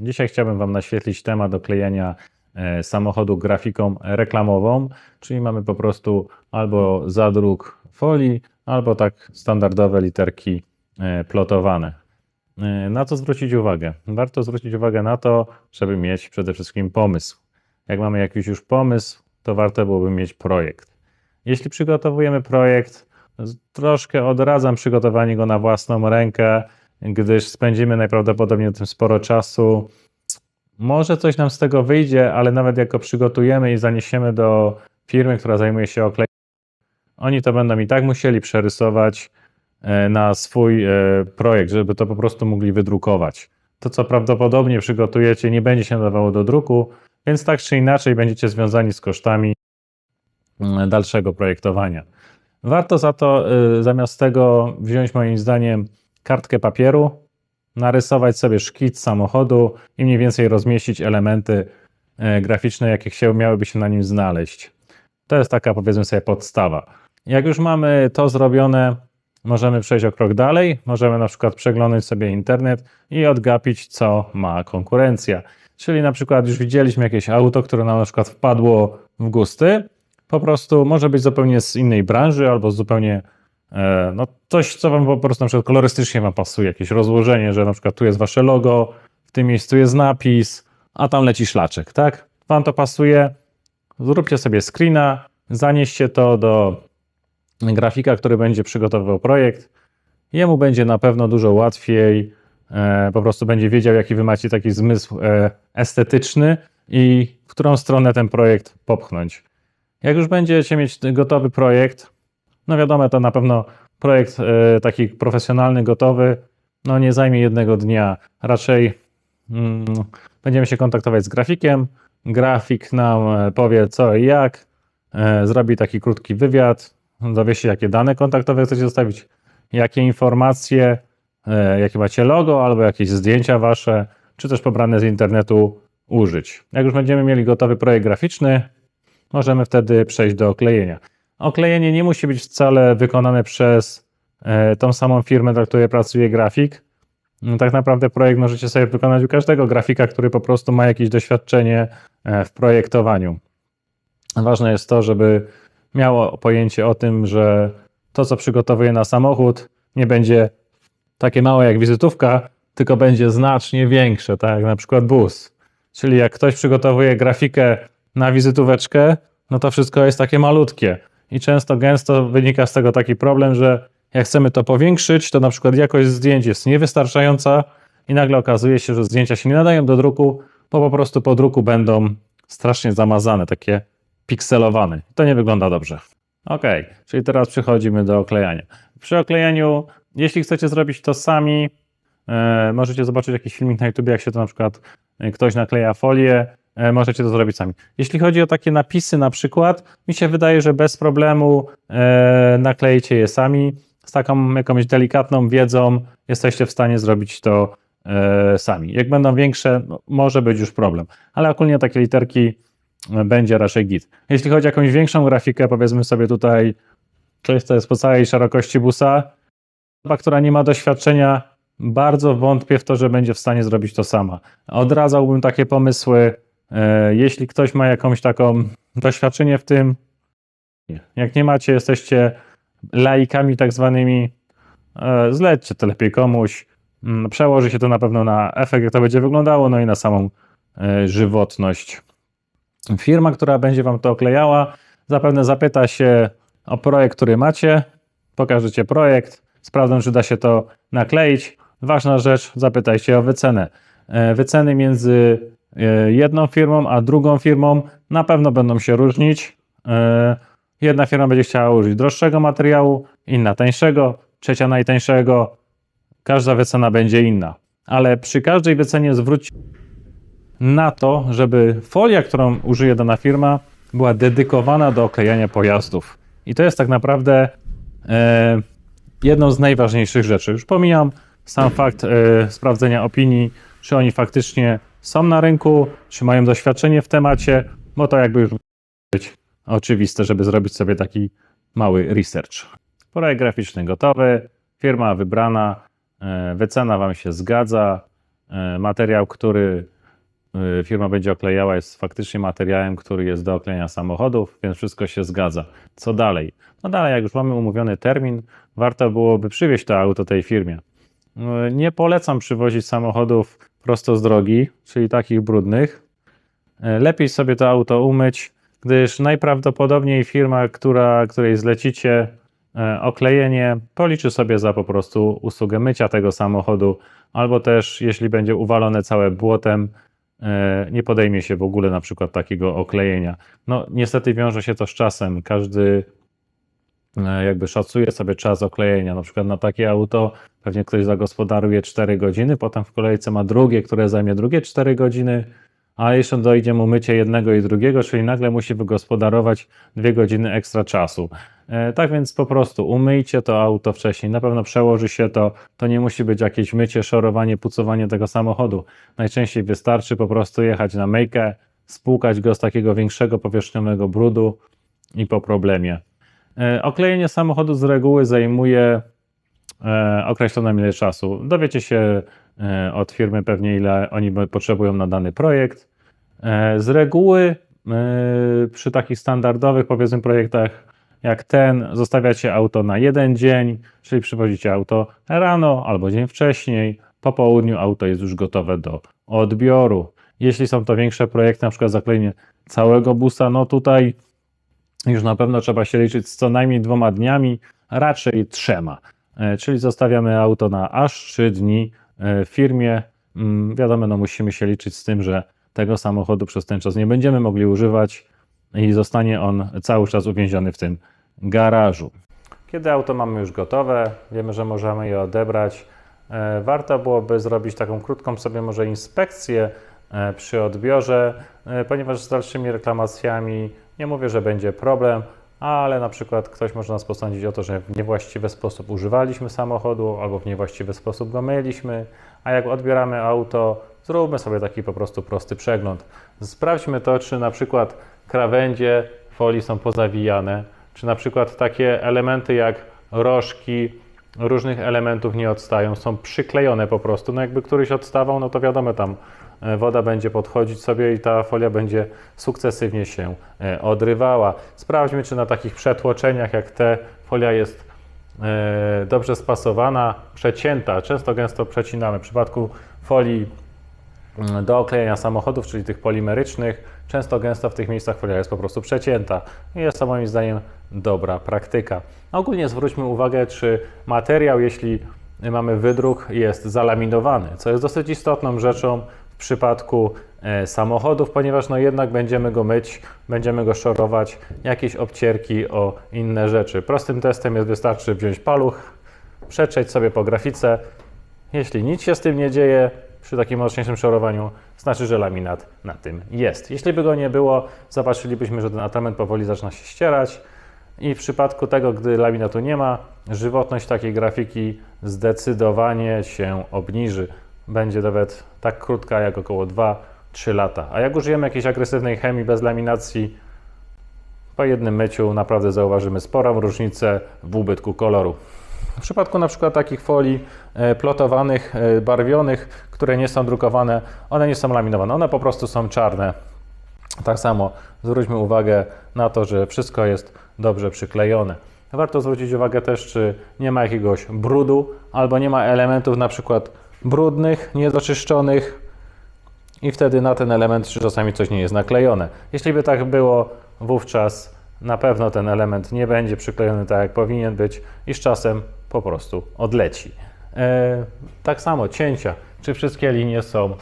Dzisiaj chciałbym Wam naświetlić temat oklejania e, samochodu grafiką reklamową, czyli mamy po prostu albo zadruk folii, albo tak standardowe literki e, plotowane. E, Na co zwrócić uwagę? Warto zwrócić uwagę na to, żeby mieć przede wszystkim pomysł. Jak mamy jakiś już pomysł, to warto byłoby mieć projekt. Jeśli przygotowujemy projekt, troszkę odradzam przygotowanie go na własną rękę, gdyż spędzimy najprawdopodobniej na tym sporo czasu. Może coś nam z tego wyjdzie, ale nawet jak go przygotujemy i zaniesiemy do firmy, która zajmuje się oklejem, oni to będą i tak musieli przerysować e, na swój e, projekt, żeby to po prostu mogli wydrukować. To, co prawdopodobnie przygotujecie, nie będzie się nadawało do druku, więc tak czy inaczej będziecie związani z kosztami mm, dalszego projektowania. Warto za to zamiast tego wziąć moim zdaniem kartkę papieru, narysować sobie szkic samochodu i mniej więcej rozmieścić elementy e, graficzne, jakie się, miałyby się na nim znaleźć. To jest taka powiedzmy sobie podstawa. Jak już mamy to zrobione, możemy przejść o krok dalej. Możemy na przykład przeglądać sobie internet i odgapić, co ma konkurencja. Czyli na przykład już widzieliśmy jakieś auto, które nam na przykład wpadło w gusty. Po prostu może być zupełnie z innej branży albo z zupełnie no coś, co wam po prostu na przykład kolorystycznie wam pasuje, jakieś rozłożenie, że na przykład tu jest wasze logo, w tym miejscu jest napis, a tam leci szlaczek, tak? Wam to pasuje, zróbcie sobie screena, zanieście to do grafika, który będzie przygotowywał projekt. Jemu będzie na pewno dużo łatwiej, e, po prostu będzie wiedział, jaki wy macie taki zmysł e, estetyczny i w którą stronę ten projekt popchnąć. Jak już będziecie mieć gotowy projekt, no wiadomo, to na pewno projekt e, taki profesjonalny, gotowy, no nie zajmie jednego dnia. Raczej mm, będziemy się kontaktować z grafikiem. Grafik nam e, powie co i jak, e, zrobi taki krótki wywiad, dowie się jakie dane kontaktowe chcecie zostawić, jakie informacje, e, jakie macie logo albo jakieś zdjęcia wasze, czy też pobrane z internetu użyć. Jak już będziemy mieli gotowy projekt graficzny, możemy wtedy przejść do oklejenia. Oklejenie nie musi być wcale wykonane przez e, tą samą firmę, dla której pracuje grafik. No, tak naprawdę projekt możecie sobie wykonać u każdego grafika, który po prostu ma jakieś doświadczenie e, w projektowaniu. Ważne jest to, żeby miało pojęcie o tym, że to, co przygotowuje na samochód, nie będzie takie małe jak wizytówka, tylko będzie znacznie większe, tak jak na przykład bus. Czyli jak ktoś przygotowuje grafikę na wizytóweczkę, no to wszystko jest takie malutkie. I często, gęsto wynika z tego taki problem, że jak chcemy to powiększyć, to na przykład jakość zdjęć jest niewystarczająca i nagle okazuje się, że zdjęcia się nie nadają do druku, bo po prostu po druku będą strasznie zamazane, takie pikselowane. To nie wygląda dobrze. Ok, czyli teraz przechodzimy do oklejania. Przy oklejaniu, jeśli chcecie zrobić to sami, e, możecie zobaczyć jakiś filmik na YouTube, jak się to na przykład e, ktoś nakleja folię, możecie to zrobić sami. Jeśli chodzi o takie napisy na przykład, mi się wydaje, że bez problemu e, naklejcie je sami. Z taką jakąś delikatną wiedzą jesteście w stanie zrobić to e, sami. Jak będą większe, no, może być już problem, ale ogólnie takie literki e, będzie raczej git. Jeśli chodzi o jakąś większą grafikę, powiedzmy sobie tutaj coś, co jest po całej szerokości busa, osoba, która nie ma doświadczenia, bardzo wątpię w to, że będzie w stanie zrobić to sama. Odradzałbym takie pomysły, e, jeśli ktoś ma jakąś taką doświadczenie w tym, jak nie macie, jesteście laikami tak zwanymi, e, zlećcie to lepiej komuś, Mm, przełoży się to na pewno na efekt, jak to będzie wyglądało, no i na samą e, żywotność. Firma, która będzie Wam to oklejała, zapewne zapyta się o projekt, który macie, pokażecie projekt, sprawdzą, czy da się to nakleić. Ważna rzecz, zapytajcie o wycenę. E, Wyceny między e, jedną firmą a drugą firmą na pewno będą się różnić. E, Jedna firma będzie chciała użyć droższego materiału, inna tańszego, trzecia najtańszego. Każda wycena będzie inna. Ale przy każdej wycenie zwróć na to, żeby folia, którą użyje dana firma, była dedykowana do oklejania pojazdów. I to jest tak naprawdę e, jedną z najważniejszych rzeczy. Już pomijam sam fakt e, sprawdzenia opinii, czy oni faktycznie są na rynku, czy mają doświadczenie w temacie, bo to jakby już być oczywiste, żeby zrobić sobie taki mały research. Projekt graficzny gotowy, firma wybrana, e, wycena Wam się zgadza, e, materiał, który e, firma będzie oklejała, jest faktycznie materiałem, który jest do oklejenia samochodów, więc wszystko się zgadza. Co dalej? No dalej, jak już mamy umówiony termin, warto byłoby przywieźć to auto tej firmie. Nie polecam przywozić samochodów prosto z drogi, czyli takich brudnych. E, Lepiej sobie to auto umyć, gdyż najprawdopodobniej firma, która, której zlecicie e, oklejenie, policzy sobie za po prostu usługę mycia tego samochodu, albo też jeśli będzie uwalone całe błotem, e, nie podejmie się w ogóle na przykład takiego oklejenia. No niestety wiąże się to z czasem. Każdy jakby szacuje sobie czas oklejenia. Na przykład na takie auto pewnie ktoś zagospodaruje 4 godziny, potem w kolejce ma drugie, które zajmie drugie 4 godziny, a jeszcze dojdzie mu mycie jednego i drugiego, czyli nagle musi wygospodarować 2 godziny ekstra czasu. E, Tak więc po prostu umyjcie to auto wcześniej, na pewno przełoży się to, to nie musi być jakieś mycie, szorowanie, pucowanie tego samochodu. Najczęściej wystarczy po prostu jechać na myjkę, spłukać go z takiego większego powierzchniowego brudu i po problemie. E, Oklejenie samochodu z reguły zajmuje e, określoną ile czasu. Dowiecie się e, od firmy pewnie ile oni potrzebują na dany projekt. Z reguły przy takich standardowych powiedzmy projektach jak ten zostawiacie auto na jeden dzień, czyli przywozicie auto rano albo dzień wcześniej, po południu auto jest już gotowe do odbioru. Jeśli są to większe projekty, na przykład zaklejenie całego busa, no tutaj już na pewno trzeba się liczyć z co najmniej dwoma dniami, raczej trzema. E, Czyli zostawiamy auto na aż 3 dni e, w firmie. Mm, Wiadomo, no musimy się liczyć z tym, że tego samochodu przez ten czas nie będziemy mogli używać i zostanie on cały czas uwięziony w tym garażu. Kiedy auto mamy już gotowe, wiemy, że możemy je odebrać, e, warto byłoby zrobić taką krótką sobie może inspekcję przy odbiorze, e, ponieważ z dalszymi reklamacjami nie mówię, że będzie problem, ale na przykład ktoś może nas posądzić o to, że w niewłaściwy sposób używaliśmy samochodu albo w niewłaściwy sposób go myliśmy, a jak odbieramy auto, zróbmy sobie taki po prostu prosty przegląd. Sprawdźmy to, czy na przykład krawędzie folii są pozawijane, czy na przykład takie elementy jak rożki różnych elementów nie odstają, są przyklejone po prostu. No jakby któryś odstawał, no to wiadomo, tam e, woda będzie podchodzić sobie i ta folia będzie sukcesywnie się e, odrywała. Sprawdźmy, czy na takich przetłoczeniach jak te folia jest e, dobrze spasowana, przecięta. Często gęsto przecinamy. W przypadku folii mm, do oklejenia samochodów, czyli tych polimerycznych, często gęsto w tych miejscach folia jest po prostu przecięta. Jest to moim zdaniem dobra praktyka. Ogólnie zwróćmy uwagę, czy materiał, jeśli mamy wydruk, jest zalaminowany, co jest dosyć istotną rzeczą w przypadku e, samochodów, ponieważ no jednak będziemy go myć, będziemy go szorować, jakieś obcierki o inne rzeczy. Prostym testem jest wystarczy wziąć paluch, przetrzeć sobie po grafice. Jeśli nic się z tym nie dzieje przy takim mocniejszym szorowaniu, znaczy, że laminat na tym jest. Jeśli by go nie było, zobaczylibyśmy, że ten atrament powoli zaczyna się ścierać i w przypadku tego, gdy laminatu nie ma, żywotność takiej grafiki zdecydowanie się obniży. Będzie nawet tak krótka jak około 2-3 lata. A jak użyjemy jakiejś agresywnej chemii bez laminacji, po jednym myciu naprawdę zauważymy sporą różnicę w ubytku koloru. W przypadku na przykład takich folii e, plotowanych, e, barwionych, które nie są drukowane, one nie są laminowane, one po prostu są czarne. Tak samo zwróćmy uwagę na to, że wszystko jest dobrze przyklejone. Warto zwrócić uwagę też, czy nie ma jakiegoś brudu albo nie ma elementów na przykład brudnych, niedoczyszczonych i wtedy na ten element czasami coś nie jest naklejone. Jeśli by tak było, wówczas na pewno ten element nie będzie przyklejony tak jak powinien być i z czasem po prostu odleci. E, tak samo cięcia. Czy wszystkie linie są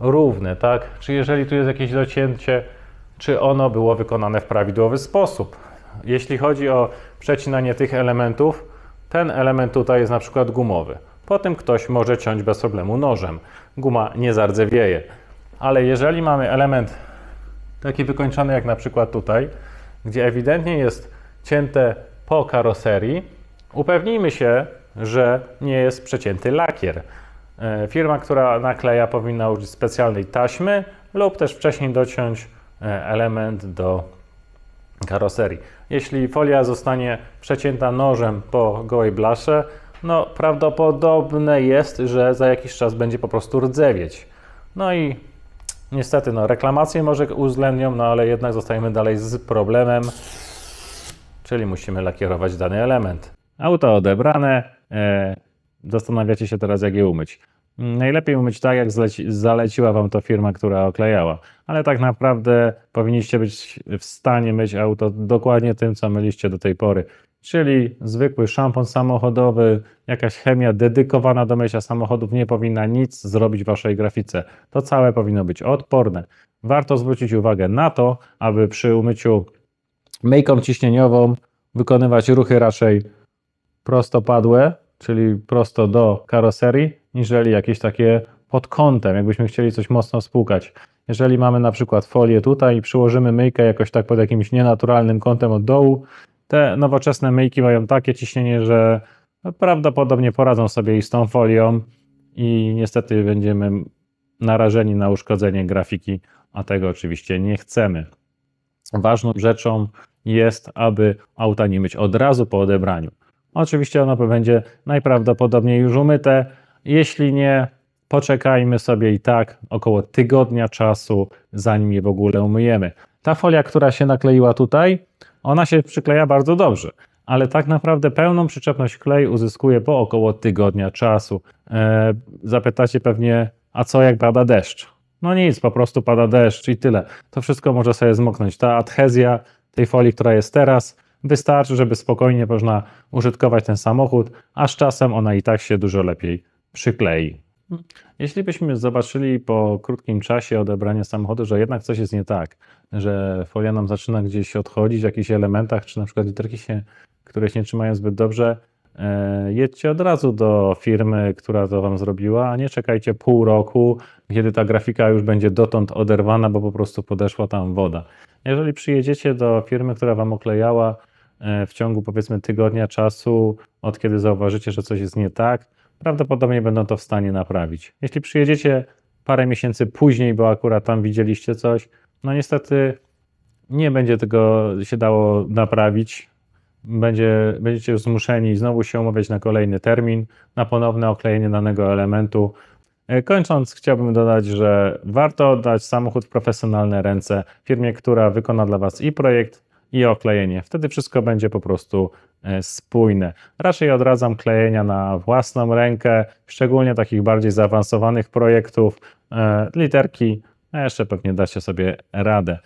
równe, tak? Czy jeżeli tu jest jakieś docięcie, czy ono było wykonane w prawidłowy sposób? Jeśli chodzi o przecinanie tych elementów, ten element tutaj jest na przykład gumowy. Potem ktoś może ciąć bez problemu nożem. Guma nie zardzewieje. Ale jeżeli mamy element taki wykończony jak na przykład tutaj, gdzie ewidentnie jest cięte po karoserii, upewnijmy się, że nie jest przecięty lakier. E, Firma, która nakleja, powinna użyć specjalnej taśmy lub też wcześniej dociąć e, element do karoserii. Jeśli folia zostanie przecięta nożem po gołej blasze, no prawdopodobne jest, że za jakiś czas będzie po prostu rdzewieć. No i niestety, no reklamacje może uwzględnią, no ale jednak zostajemy dalej z problemem, czyli musimy lakierować dany element. Auto odebrane, e, zastanawiacie się teraz jak je umyć. Najlepiej umyć tak, jak zleci, zaleciła Wam to firma, która oklejała. Ale tak naprawdę powinniście być w stanie myć auto dokładnie tym, co myliście do tej pory. Czyli zwykły szampon samochodowy, jakaś chemia dedykowana do mycia samochodów nie powinna nic zrobić w Waszej grafice. To całe powinno być odporne. Warto zwrócić uwagę na to, aby przy umyciu myjką ciśnieniową wykonywać ruchy raczej prostopadłe, czyli prosto do karoserii, niżeli jakieś takie pod kątem, jakbyśmy chcieli coś mocno spłukać. Jeżeli mamy na przykład folię tutaj i przyłożymy myjkę jakoś tak pod jakimś nienaturalnym kątem od dołu, te nowoczesne myjki mają takie ciśnienie, że prawdopodobnie poradzą sobie i z tą folią i niestety będziemy narażeni na uszkodzenie grafiki, a tego oczywiście nie chcemy. Ważną rzeczą jest, aby auta nie myć od razu po odebraniu. Oczywiście ono będzie najprawdopodobniej już umyte. Jeśli nie, poczekajmy sobie i tak około tygodnia czasu, zanim je w ogóle umyjemy. Ta folia, która się nakleiła tutaj, ona się przykleja bardzo dobrze, ale tak naprawdę pełną przyczepność klej uzyskuje po około tygodnia czasu. E, zapytacie pewnie, a co jak pada deszcz? No nic, po prostu pada deszcz i tyle. To wszystko może sobie zmoknąć. Ta adhezja tej folii, która jest teraz, wystarczy, żeby spokojnie można użytkować ten samochód, a z czasem ona i tak się dużo lepiej przyklei. Jeśli byśmy zobaczyli po krótkim czasie odebrania samochodu, że jednak coś jest nie tak, że folia nam zaczyna gdzieś odchodzić w jakichś elementach, czy na przykład literki się, które się nie trzymają zbyt dobrze, e, jedźcie od razu do firmy, która to Wam zrobiła, a nie czekajcie pół roku, kiedy ta grafika już będzie dotąd oderwana, bo po prostu podeszła tam woda. Jeżeli przyjedziecie do firmy, która Wam oklejała e, w ciągu powiedzmy tygodnia czasu, od kiedy zauważycie, że coś jest nie tak, prawdopodobnie będą to w stanie naprawić. Jeśli przyjedziecie parę miesięcy później, bo akurat tam widzieliście coś, no niestety nie będzie tego się dało naprawić. Będzie, będziecie zmuszeni znowu się umawiać na kolejny termin, na ponowne oklejenie danego elementu. E, Kończąc, chciałbym dodać, że warto oddać samochód w profesjonalne ręce firmie, która wykona dla Was i projekt, i oklejenie. Wtedy wszystko będzie po prostu e, spójne. Raczej odradzam klejenia na własną rękę, szczególnie takich bardziej zaawansowanych projektów. E, Literki, jeszcze pewnie dacie sobie radę.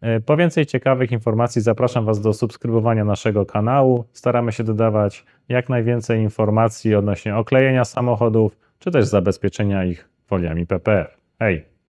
E, Po więcej ciekawych informacji zapraszam Was do subskrybowania naszego kanału. Staramy się dodawać jak najwięcej informacji odnośnie oklejenia samochodów, czy też zabezpieczenia ich foliami PPF. Hej!